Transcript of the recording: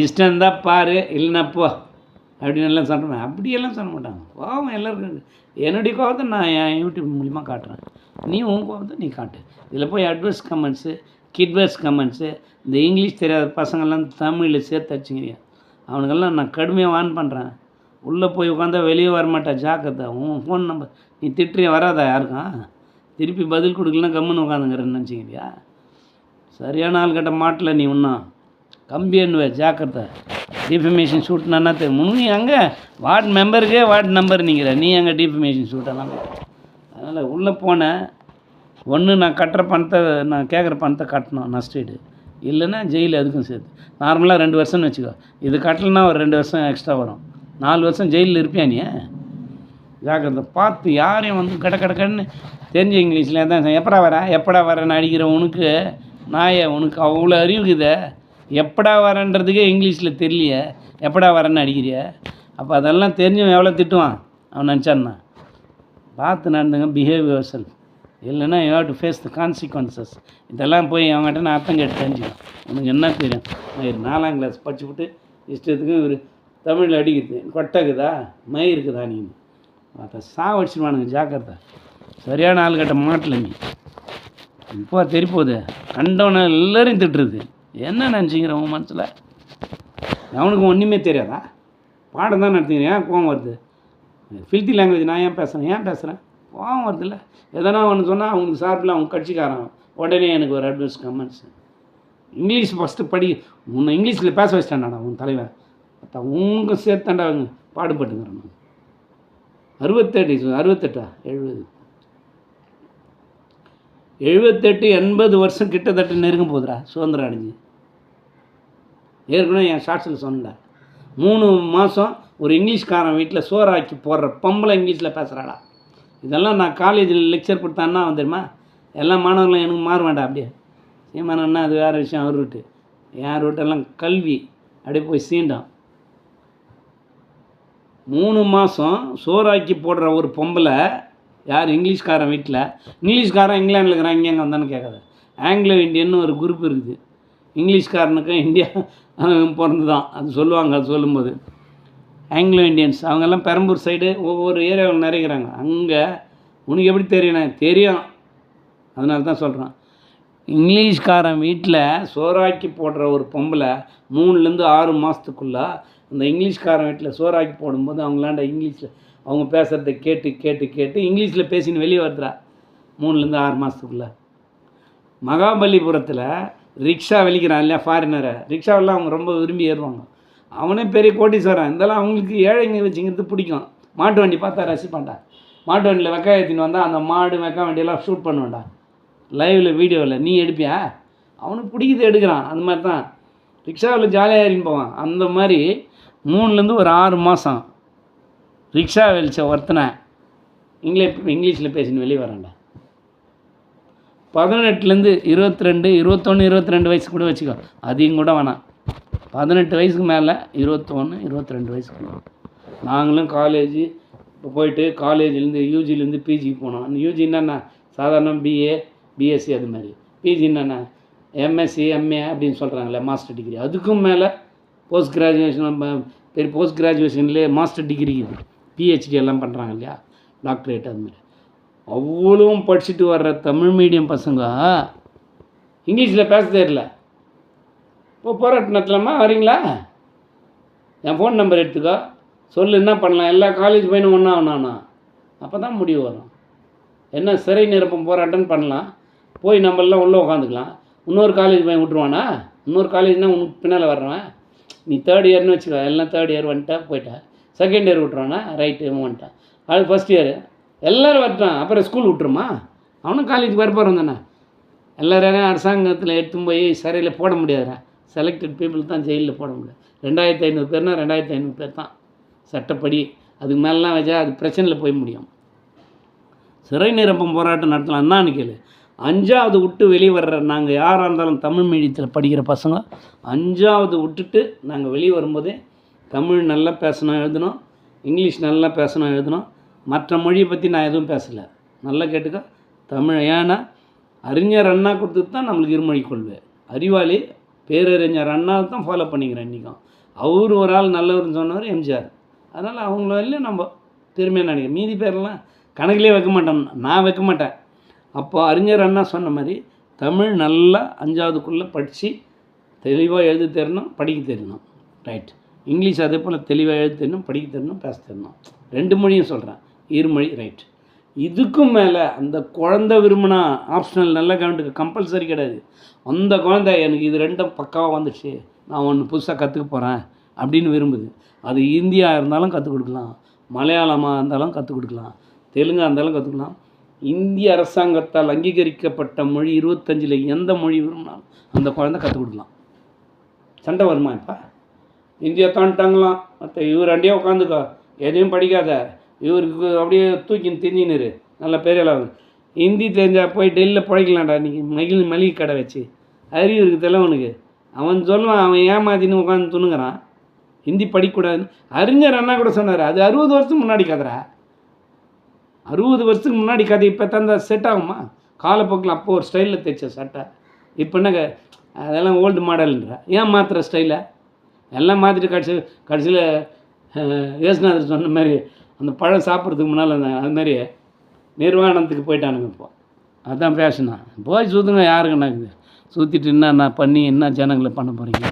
இஷ்டம் இருந்தால் பாரு இல்லைன்னா போ அப்படின்னு எல்லாம் சொல்ல அப்படியெல்லாம் சொல்ல மாட்டாங்க. கோவம் எல்லோருக்கும் என்னுடைய கோவத்தை நான் என் யூடியூப் மூலிமா காட்டுறேன். நீ உன் கோவத்தை நீ காட்டு. இதில் போய் அட்வைஸ் கமெண்ட்ஸு கிட்வைஸ் கமெண்ட்ஸு இந்த இங்கிலீஷ் தெரியாத பசங்கள்லாம் தமிழில் சேர்த்து வச்சுக்கிறியா அவனுக்கெல்லாம் நான் கடுமையாக வான் பண்ணுறேன் உள்ளே போய் உட்காந்தா வெளியே வரமாட்டா ஜாக்கிரதை. உன் ஃபோன் நம்பர் நீ திட்டுறிய? வராதா? யாருக்கும் திருப்பி பதில் கொடுக்கலன்னா கம்முன்னு உட்காந்துங்கிறேன்னு நினச்சிக்கிறியா? சரியான ஆள் கிட்ட நீ நீ இன்னும் கம்பி எண்ணுவே ஜாக்கிரதை. டிஃபமேஷன் ஷூட்னா தெரியும் நீ அங்கே வார்டு மெம்பருக்கே வார்டு நம்பர் நீங்கிற. நீ அங்கே டிஃபமேஷன் ஷூட்டெல்லாம் அதனால் உள்ளே போனேன் ஒன்று நான் கட்டுற பணத்தை நான் கேட்குற பணத்தை கட்டணும் நஷ்டீடு இல்லைன்னா ஜெயில் அதுக்கும் சேர்த்து. நார்மலாக ரெண்டு வருஷம்னு வச்சுக்கோ. இது கட்டலைன்னா ஒரு ரெண்டு வருஷம் எக்ஸ்ட்ரா வரும். நாலு வருஷம் ஜெயிலில் இருப்பியா நீ? ஜாக்கிரதை. பார்த்து யாரையும் வந்து கட கடக்கன்னு தெரிஞ்ச இங்கிலீஷில் தான் எப்படா வர? எப்படா வரேன்னு அடிக்கிற உனக்கு நாயை உனக்கு அவ்வளோ அறிவுக்குதே எப்படா வரேன்றதுக்கே இங்கிலீஷில் தெரியலையே. எப்படா வரேன்னு அடிக்கிறிய? அப்போ அதெல்லாம் தெரிஞ்சவன் எவ்வளோ திட்டுவான்? அவன் நினச்சான்னா. பார்த்து நடந்துங்க behave your self you have to face the consequences இதெல்லாம் போய் அவங்ககிட்ட நான் அர்த்தம் கேட்டு தெரிஞ்சுக்கணும் உனக்கு என்ன தெரியும்? மயிர் நாலாம் கிளாஸ் படிச்சுவிட்டு இஷ்டத்துக்கு இவர் தமிழில் அடிக்குது கொட்டக்குதா மயிர் இருக்குதா நீ? அதை சாவடிச்சிருவானுங்க ஜாக்கிரதை. சரியான ஆளுகிட்ட மாட்டல நீ. இப்போ தெரிப்போகுது கண்டவனை எல்லோரையும் திட்டுறது. என்ன நினச்சிங்கிற உன் மனசில்? அவனுக்கு ஒன்றுமே தெரியாதா? பாடம் தான் நடத்திக்கிறேன் ஏன் கோவம் வருது? ஃபில்த்தி லாங்குவேஜ் நான் ஏன் பேசுகிறேன் ஏன் பேசுகிறேன் கோவம் வருதுல்ல எதனா ஒன்று சொன்னால் அவனுக்கு சார்பில் அவங்க கட்சிக்காரன் உடனே எனக்கு ஒரு அட்வைஸ் கமெண்ட்ஸ் இங்கிலீஷ் ஃபஸ்ட்டு படி உன்னை இங்கிலீஷில் பேச வச்சிட்டான்டா உன் தலைவன். பார்த்தா உங்க சேர்த்தாண்டா அவங்க பாடுபட்டுங்கிறேன் நான் அறுபத்தெட்டு அறுபத்தெட்டா? எழுபது. எழுபத்தெட்டு எண்பது வருஷம் கிட்டத்தட்ட நெருங்க போகுதுடா. சுதந்திரம் அடைஞ்சு. ஏற்கனவே என் ஷார்ட்ஸில் சொன்னேன் மூணு மாதம் ஒரு இங்கிலீஷ்காரன் வீட்டில் சோறாக்கி போடுற பொம்பளை இங்கிலீஷில் பேசுகிறாடா இதெல்லாம் நான் காலேஜில் லெக்சர் கொடுத்தான்னா வந்துடுமா எல்லா மாணவர்களும் எனக்கு மாற வேண்டாம் அப்படியே சீமானன்னா அது வேறு விஷயம் அவர் ரூட்டு என் ரூட்டெல்லாம் கல்வி அப்படியே போய் சீண்டான். மூணு மாதம் சோறாக்கி போடுற ஒரு பொம்பளை யார்? இங்கிலீஷ்காரன் வீட்டில். இங்கிலீஷ்காரன் இங்கிலாண்டில் இருக்கிறான் இங்கே அங்கே வந்தான்னு கேட்காத. ஆங்கிலோ இண்டியன்னு ஒரு குரூப் இருக்குது. இங்கிலீஷ்காரனுக்கும் இந்தியா பிறந்து தான் அது சொல்லுவாங்க அது சொல்லும்போது. ஆங்கிலோ இந்தியன்ஸ் அவங்கெல்லாம் பெரம்பூர் சைடு ஒவ்வொரு ஏரியாவில் நிறைகிறாங்க. அங்கே உனக்கு எப்படி தெரியணும் தெரியும். அதனால தான் சொல்கிறேன் இங்கிலீஷ்காரன் வீட்டில் சோறாக்கி போடுற ஒரு பொம்பளை மூணுலேருந்து ஆறு மாதத்துக்குள்ளே அந்த இங்கிலீஷ்காரன் வீட்டில் சோறாக்கி போடும்போது அவங்களாண்ட இங்கிலீஷில் அவங்க பேசுகிறத கேட்டு கேட்டு கேட்டு இங்கிலீஷில் பேசின்னு வெளியே வருதுடா. மூணுலேருந்து ஆறு மாதத்துக்குள்ளே மகாபலிபுரத்தில் ரிக்ஷா வெளிக்கிறான் இல்லையா ஃபாரினரை ரிக்ஷாவெல்லாம் அவங்க ரொம்ப விரும்பி ஏறுவாங்க. அவனே பெரிய கோட்டீஸ்வரன். இதெல்லாம் அவங்களுக்கு ஏழைங்க வச்சுங்கிறது பிடிக்கும். மாட்டு வண்டி பார்த்தா ரசிப்பான்டா. மாட்டு வண்டியில் வெக்காய ஏற்றின்னு வந்தால் அந்த மாடு வெக்கா வண்டியெல்லாம் ஷூட் பண்ணுவேன்டா. லைவில் வீடியோவில் நீ எடுப்பியா? அவனுக்கு பிடிக்குது எடுக்கிறான். அந்த மாதிரி தான் ரிக்ஷாவில் ஜாலியாக ஏறின்னு போவான். அந்த மாதிரி மூணுலேருந்து ஒரு ஆறு மாதம் ரிக்ஷா வெளிச்ச ஒருத்தனை இங்கிலீஷ் இங்கிலீஷில் பேசின்னு வெளியே வரான்டா பதினெட்டுலேருந்து இருபத்தி ரெண்டு இருபத்தொன்று இருபத்தி ரெண்டு வயசு கூட வச்சுக்கோ. அதையும் கூட வேணாம். பதினெட்டு வயசுக்கு மேலே இருபத்தொன்று இருபத்தி ரெண்டு வயசுக்கு நாங்களும் காலேஜ் இப்போ போயிட்டு காலேஜ்லேருந்து யூஜிலேருந்து பிஜிக்கு போனோம். அந்த யூஜி என்னென்ன சாதாரண பிஏ பிஎஸ்சி அது மாதிரி. பிஜி என்னென்ன எம்எஸ்சி எம்ஏ அப்படின்னு சொல்கிறாங்களே மாஸ்டர் டிகிரி அதுக்கும் மேலே போஸ்ட் கிராஜுவேஷன் பெரிய போஸ்ட் கிராஜுவேஷன்லேயே மாஸ்டர் டிகிரி இது பிஹெச்டி எல்லாம் பண்ணுறாங்க இல்லையா? டாக்டரேட் அது மாதிரி. அவ்வளவும் படிச்சுட்டு வர்ற தமிழ் மீடியம் பசங்க இங்கிலீஷில் பேச தெரியல. இப்போ போராட்டம் நடத்தலாமா வரீங்களா? என் ஃபோன் நம்பர் எடுத்துக்கோ. சொல்லு என்ன பண்ணலாம்? எல்லா காலேஜ் பையனும் ஒன்றா ஒன்றாண்ணா அப்போ தான் முடிவு வரும். என்ன சிறை நிரப்பம் போராட்டம்னு பண்ணலாம். போய் நம்மளாம் உள்ளே உட்காந்துக்கலாம் இன்னொரு காலேஜ் பையன் விட்ருவானா இன்னொரு காலேஜ்னால் உனக்கு பின்னால் வர்றவன். நீ தேர்ட் இயர்னு வச்சுக்கோ. எல்லாம் தேர்ட் இயர் வந்துட்டா போயிட்டா. செகண்ட் இயர் விட்ருவானா ரைட்டு வந்துட்டான். அது ஃபஸ்ட் இயர் எல்லோரும் வரட்டான் அப்புறம் ஸ்கூல் விட்ருமா அவனும் காலேஜ் வரப்போகிறோம் தானே. எல்லோரும் அரசாங்கத்தில் எடுத்துன்னு போய் சிறையில் போட முடியாதுடா. செலக்டட் பீப்புள் தான் ஜெயிலில் போட முடியாது. ரெண்டாயிரத்தி ஐநூறு பேர்னா ரெண்டாயிரத்தி ஐநூறு பேர் தான். சட்டப்படி. அதுக்கு மேலாம் வச்சா அது பிரச்சனையில் போய் முடியும். சிறை நிரப்பம் போராட்டம் நடத்தலாம். என்னான்னு கேளு. அஞ்சாவது விட்டு வெளியே வர்ற நாங்கள் யாராக இருந்தாலும் தமிழ் மீடியத்தில் படிக்கிற பசங்க அஞ்சாவது விட்டுட்டு நாங்கள் வெளியே வரும்போதே தமிழ் நல்லா பேசணும் எழுதணும். இங்கிலீஷ் நல்லா பேசணும் எழுதணும். மற்ற மொழியை பற்றி நான் எதுவும் பேசலை. நல்லா கேட்டுக்க. தமிழ் ஏன்னா அறிஞர் அண்ணா கொடுத்துட்டு தான் நம்மளுக்கு இருமொழி கொள்வே அறிவாளி பேரறிஞர் அண்ணா தான் ஃபாலோ பண்ணிக்கிறேன் இன்றைக்கும் அவர் ஒரு ஆள் நல்லவர்னு சொன்னவர் எம்ஜிஆர். அதனால் அவங்கள வரலையும் நம்ம பெருமையாக நினைக்கிறேன். மீதி பேரெல்லாம் கணக்கிலே வைக்க மாட்டோம். நான் வைக்க மாட்டேன். அப்போ அறிஞர் அண்ணா சொன்ன மாதிரி தமிழ் நல்லா அஞ்சாவதுக்குள்ளே படித்து தெளிவாக எழுத தெரியணும் படிக்க தெரியணும் ரைட் இங்கிலீஷ் அதே போல் தெளிவாக எழுத தெரியணும் படிக்க தெரியணும் பேச தெரியணும் ரெண்டு மொழியும் சொல்கிறேன் இருமொழி ரைட் இதுக்கும் மேலே அந்த குழந்தை விரும்பினா ஆப்ஷனல் நல்ல கவனிட்டுக்கு கம்பல்சரி கிடையாது. அந்த குழந்தை எனக்கு இது ரெண்டும் பக்காவாக வந்துடுச்சு. நான் ஒன்று புதுசாக கற்றுக்க போகிறேன் அப்படின்னு விரும்புது. அது இந்தியா இருந்தாலும் கற்றுக் கொடுக்கலாம். மலையாளமாக இருந்தாலும் கற்றுக் கொடுக்கலாம். தெலுங்காக இருந்தாலும் கற்றுக்கலாம் இந்திய அரசாங்கத்தால் அங்கீகரிக்கப்பட்ட மொழி இருபத்தஞ்சில் எந்த மொழி விரும்பினாலும் அந்த குழந்தை கற்றுக் கொடுக்கலாம். சண்டை வருமா இப்போ? இந்தியா தாண்டிட்டாங்களாம். மற்ற இவர் அண்டியே உட்காந்துக்கோ. எதையும் படிக்காத. இவருக்கு அப்படியே தூக்கின்னு திஞ்சினிரு நல்ல பெரியளவு ஹிந்தி தெரிஞ்சால் போய் டெல்லியில் பிழைக்கலாம்டா இன்றைக்கி மகிழ் மளிகை கடை வச்சு. அறிவு இருக்குது தலைவனுக்கு அவன் சொல்லுவான் அவன் ஏமாத்தின்னு உட்காந்து துணுங்கிறான் ஹிந்தி படிக்கக்கூடாதுன்னு. அறிஞர் அண்ணா கூட சொன்னார் அது அறுபது வருஷத்துக்கு முன்னாடி கதைரா அறுபது வருஷத்துக்கு முன்னாடி கதை இப்போ தந்தா செட் ஆகுமா? காலப்போக்கில் அப்போ ஒரு ஸ்டைலில் தைச்ச சட்டை. இப்போ என்ன அதெல்லாம் ஓல்டு மாடல்ன்ற ஏன் மாற்றுற ஸ்டைலை எல்லாம் மாற்றிட்டு கடைசி கடைசியில் ஏசுநாதர் சொன்ன மாதிரி அந்த பழம் சாப்பிட்றதுக்கு முன்னால் அந்த அது மாதிரி நிர்வாணத்துக்கு போயிட்டானுங்க இப்போ. அதுதான் ஃபேஷனா போய் சுற்றுங்க யாருக்கு இது? சுற்றிட்டு என்ன பண்ணி என்ன ஜனங்களை பண்ண போகிறீங்க